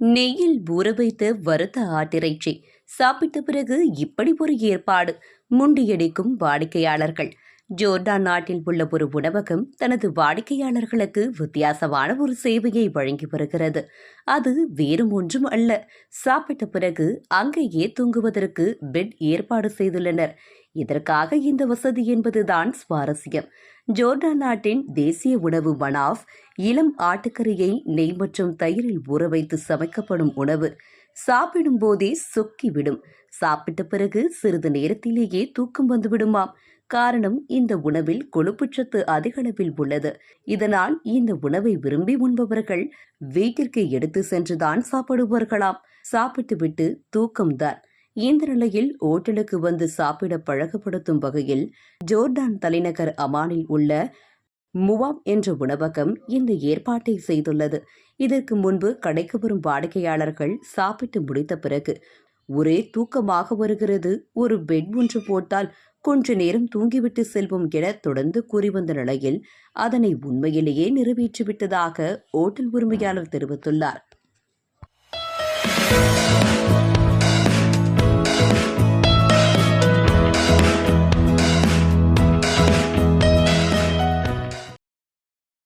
நெய்யில் ஊற வைத்த வறுத்த ஆட்டிறைச்சி. சாப்பிட்ட பிறகு இப்படி ஒரு ஏற்பாடு. முண்டியடிக்கும் வாடிக்கையாளர்கள். ஜோர்டான் நாட்டில் உள்ள ஒரு உணவகம் தனது வாடிக்கையாளர்களுக்கு வித்தியாசமான ஒரு சேவையை வழங்கி வருகிறது. அது வேறும் ஒன்றும் அல்ல. சாப்பிட்ட பிறகு அங்கேயே தூங்குவதற்கு பெட் ஏற்பாடு செய்துள்ளனர். இதற்காக இந்த வசதி என்பதுதான் சுவாரஸ்யம். ஜோர்டான் நாட்டின் தேசிய உணவு மனாஃப் இளம் ஆட்டுக்கறியை நெய் மற்றும் தயிரில் ஊற வைத்து சமைக்கப்படும் உணவு. சாப்பிடும் போதே சொக்கிவிடும். சாப்பிட்ட பிறகு சிறிது நேரத்திலேயே தூக்கம் வந்துவிடுமாம். காரணம் இந்த உணவில் கொழுப்புச்சத்து அதிகளவில் உள்ளது. இதனால் இந்த உணவை விரும்பி உண்பவர்கள் வீட்டிற்கு எடுத்து சென்றுதான் சாப்பிடுவார்களாம். சாப்பிட்டுவிட்டு தூக்கம்தான். இந்த நிலையில் ஓட்டலுக்கு வந்து சாப்பிட பழக்கப்படுத்தும் வகையில் ஜோர்டான் தலைநகர் அமானில் உள்ள முவாம் என்ற உணவகம் இந்த ஏற்பாட்டை செய்துள்ளது. இதற்கு முன்பு கடைக்கு வரும் வாடிக்கையாளர்கள் சாப்பிட்டு முடித்த பிறகு ஒரே தூக்கமாக வருகிறது. ஒரு பெட் ஒன்று போட்டால் கொஞ்ச நேரம் தூங்கிவிட்டு செல்வோம் என தொடர்ந்து கூறி வந்த நிலையில் அதனை உண்மையிலேயே நிறைவேற்றிவிட்டதாக ஓட்டல் உரிமையாளர் தெரிவித்துள்ளார்.